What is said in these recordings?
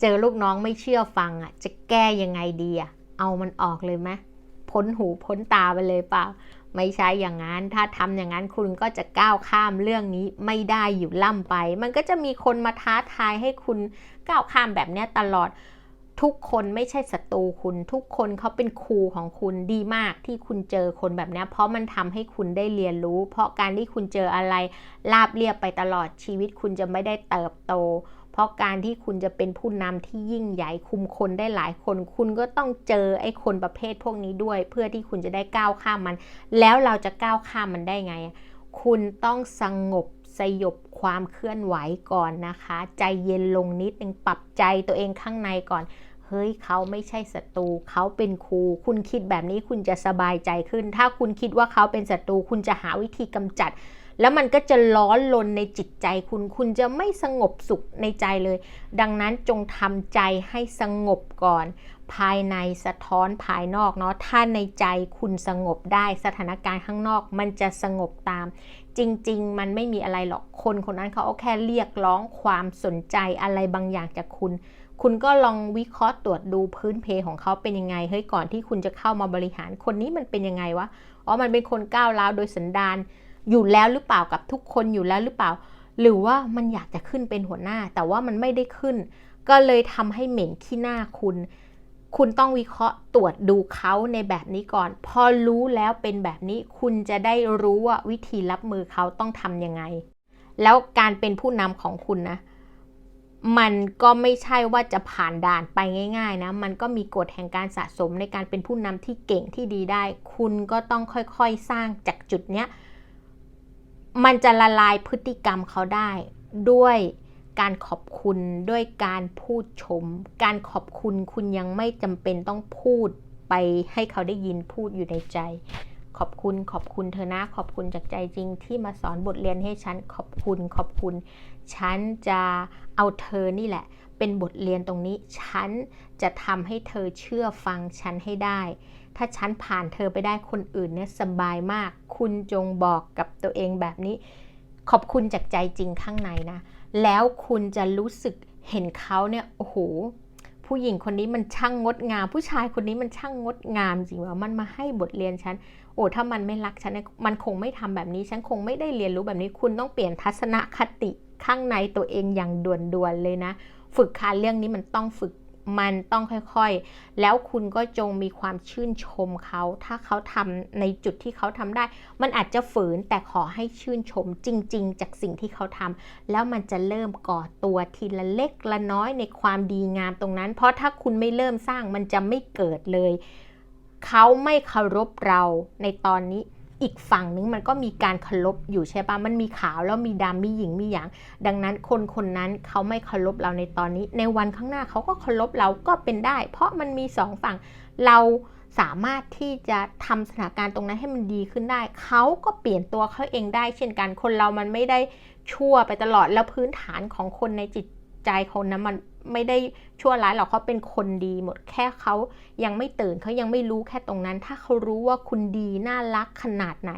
เจอลูกน้องไม่เชื่อฟังอะ จะแก้ยังไงดีอะ เอามันออกเลยไหมพ้นหูพ้นตาไปเลยเปล่า ไม่ใช่อย่างนั้น ถ้าทำอย่างนั้นคุณก็จะก้าวข้ามเรื่องนี้ไม่ได้อยู่ล่ำไป มันก็จะมีคนมาท้าทายให้คุณก้าวข้ามแบบนี้ตลอด ทุกคนไม่ใช่ศัตรูคุณ ทุกคนเขาเป็นครูของคุณดีมากที่คุณเจอคนแบบนี้เพราะมันทำให้คุณได้เรียนรู้ เพราะการที่คุณเจออะไรราบเรียบไปตลอดชีวิตคุณจะไม่ได้เติบโต เพราะการที่คุณจะเป็นผู้นำที่ยิ่งใหญ่คุมคนได้หลายคน คุณก็ต้องเจอไอ้คนประเภทพวกนี้ด้วย เพื่อที่คุณจะได้ก้าวข้ามมัน แล้วเราจะก้าวข้ามมันได้ไง คุณต้องสงบสยบความเคลื่อนไหวก่อนนะคะ ใจเย็นลงนิดนึงปรับใจตัวเองข้างในก่อนเฮ้ยเขาไม่ใช่ศัตรูเขาเป็นครู คุณคิดแบบนี้คุณจะสบายใจขึ้น ถ้าคุณคิดว่าเขาเป็นศัตรูคุณจะหาวิธีกำจัด แล้วมันก็จะร้อนลนในจิตใจคุณ คุณจะไม่สงบสุขในใจเลย ดังนั้นจงทำใจให้สงบก่อน ภายในสะท้อนภายนอกเนาะ ถ้าในใจคุณสงบได้สถานการณ์ข้างนอก มันจะสงบตาม จริง ๆ มันไม่มีอะไรหรอก คนคนนั้นเขาเอาแค่เรียกร้องความสนใจอะไรบางอย่างจากคุณคุณก็ลองวิเคราะห์ตรวจดูพื้นเพของเขาเป็นยังไง เฮ้ย ก่อนที่คุณจะเข้ามาบริหารคนนี้มันเป็นยังไงวะ อ๋อ มันเป็นคนก้าวร้าวโดยสันดาน อยู่แล้วหรือเปล่ากับทุกคนอยู่แล้วหรือเปล่า หรือว่ามันอยากจะขึ้นเป็นหัวหน้า แต่ว่ามันไม่ได้ขึ้น ก็เลยทำให้เหม็นขี้หน้าคุณ คุณต้องวิเคราะห์ตรวจดูเขาในแบบนี้ก่อน พอรู้แล้วเป็นแบบนี้ คุณจะได้รู้ว่าวิธีรับมือเขาต้องทำยังไง แล้วการเป็นผู้นำของคุณนะมันก็ไม่ใช่ว่าจะผ่านด่านไปง่ายๆนะ มันก็มีกฎแห่งการสะสมในการเป็นผู้นำที่เก่งที่ดีได้ คุณก็ต้องค่อยๆสร้างจากจุดเนี้ย มันจะละลายพฤติกรรมเขาได้ ด้วยการขอบคุณด้วยการพูดชม การขอบคุณคุณยังไม่จำเป็นต้องพูดไปให้เขาได้ยินพูดอยู่ในใจ ขอบคุณขอบคุณเธอนะขอบคุณจากใจจริง ที่มาสอนบทเรียนให้ฉันขอบคุณขอบคุณ ฉันจะเอาเธอนี่แหละ เป็นบทเรียนตรงนี้ ฉันจะทำให้เธอเชื่อฟังฉันให้ได้ ถ้าฉันผ่านเธอไปได้คนอื่นเนี่ยสบายมาก คุณจงบอกกับตัวเองแบบนี้ ขอบคุณจากใจจริงข้างในนะ แล้วคุณจะรู้สึกเห็นเขาเนี่ยโอ้โหผู้หญิงคนนี้มันช่างงดงาม ผู้ชายคนนี้มันช่างงดงามจริงว่ามันมาให้บทเรียนฉันโอ้ถ้ามันไม่รักฉันเนี่ยมันคงไม่ทำแบบนี้ ฉันคงไม่ได้เรียนรู้แบบนี้ คุณต้องเปลี่ยนทัศนคติข้างในตัวเองอย่างด่วนๆเลยนะ ฝึกค่ะเรื่องนี้มันต้องฝึก มันต้องค่อยๆ แล้วคุณก็จงมีความชื่นชมเขา ถ้าเขาทำในจุดที่เขาทำได้ มันอาจจะฝืนแต่ขอให้ชื่นชมจริง ๆ จากสิ่งที่เขาทำแล้วมันจะเริ่มก่อตัวทีละเล็กละน้อยในความดีงามตรงนั้น เพราะถ้าคุณไม่เริ่มสร้างมันจะไม่เกิดเลย เขาไม่เคารพเราในตอนนี้ อีกฝั่งนึงมันก็มีการเคารพอยู่ใช่ปะมันมีขาวแล้วมีดำมีหญิงมีหยาง ดังนั้นคนคนนั้นเขาไม่เคารพเราในตอนนี้ ในวันข้างหน้าเขาก็เคารพเราก็เป็นได้ เพราะมันมีสองฝั่งเราสามารถที่จะทำสถานการณ์ตรงนั้นให้มันดีขึ้นได้ เขาก็เปลี่ยนตัวเขาเองได้ เช่นกัน คนเรามันไม่ได้ชั่วไปตลอด แล้วพื้นฐานของคนในจิตใจคนนั้นมัน ไม่ได้ชั่วร้ายหรอกเขาเป็นคนดีหมดแค่เขายังไม่ตื่นเขายังไม่รู้แค่ตรงนั้น ถ้าเขารู้ว่าคุณดีน่ารักขนาดไหน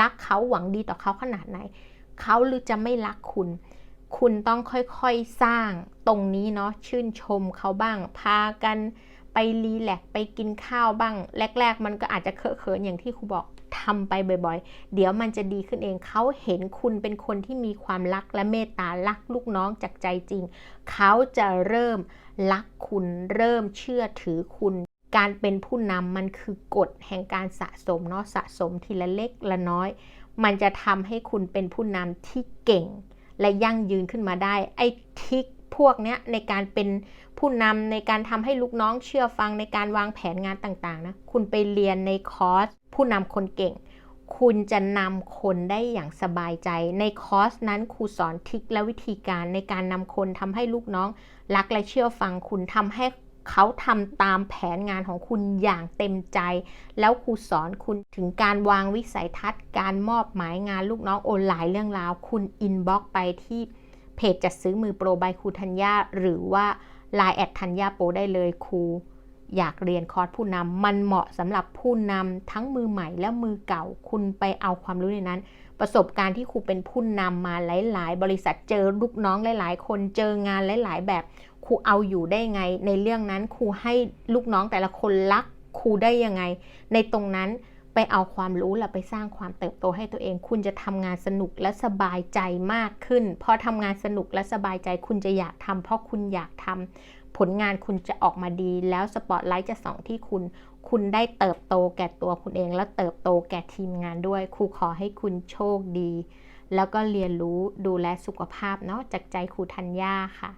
รักเขาหวังดีต่อเขาขนาดไหน เขาหรือจะไม่รักคุณ คุณต้องค่อยๆสร้างตรงนี้เนาะชื่นชมเขาบ้างพากัน ไปรีแลกไปกินข้าวบ้าง แรก ๆ มันก็อาจจะเคอะเขินอย่างที่ครูบอกทำไปบ่อยๆ เดี๋ยวมันจะดีขึ้นเองเขาเห็นคุณเป็นคนที่มีความรักและเมตตารักลูกน้องจากใจจริง เขาจะเริ่มรักคุณเริ่มเชื่อถือคุณ การเป็นผู้นำมันคือกฎแห่งการสะสมเนาะสะสมทีละเล็กละน้อย มันจะทำให้คุณเป็นผู้นำที่เก่ง และยั่งยืนขึ้นมาได้ไอ้ทิก พวกเนี้ยในการเป็นผู้นำในการทำให้ลูกน้องเชื่อฟังในการวางแผนงานต่างๆนะคุณไปเรียนในคอร์สผู้นำคนเก่ง คุณจะนำคนได้อย่างสบายใจ ในคอร์สนั้นครูสอนทิคและวิธีการในการนำคนทำให้ลูกน้อง รักและเชื่อฟังคุณทำให้เขาทำตามแผนงานของคุณอย่างเต็มใจ แล้วครูสอนคุณถึงการวางวิสัยทัศน์ การมอบหมายงานลูกน้องโอนหลายเรื่องราว คุณอินบ็อกไปที่ เพจจัดซื้อมือโปรบายครูธัญญาหรือว่า l ล n e แอดธัญญาโปรได้เลยครูอยากเรียนคอร์สผู้นำมันเหมาะสำหรับผู้นำทั้งมือใหม่และมือเก่าคุณไปเอาความรู้ในนั้น ประสบการณ์ที่ครูเป็นผู้นำมาหลาย ๆ บริษัทเจอลูกน้องหลาย ๆ คนเจองานหลาย ๆ แบบครูเอาอยู่ได้ไง ในเรื่องนั้นครูให้ลูกน้องแต่ละคนรักครูได้ยังไง ในตรงนั้น ไปเอาความรู้และไปสร้างความเติบโตให้ตัวเอง คุณจะทำงานสนุกและสบายใจมากขึ้น พอทำงานสนุกและสบายใจคุณจะอยากทำเพราะคุณอยากทำผลงานคุณจะออกมาดี แล้วสปอตไลท์จะส่องที่คุณ คุณได้เติบโตแก่ตัวคุณเอง และเติบโตแก่ทีมงานด้วย ครูขอให้คุณโชคดี แล้วก็เรียนรู้ดูแลสุขภาพเนาะจากใจครูธัญญาค่ะ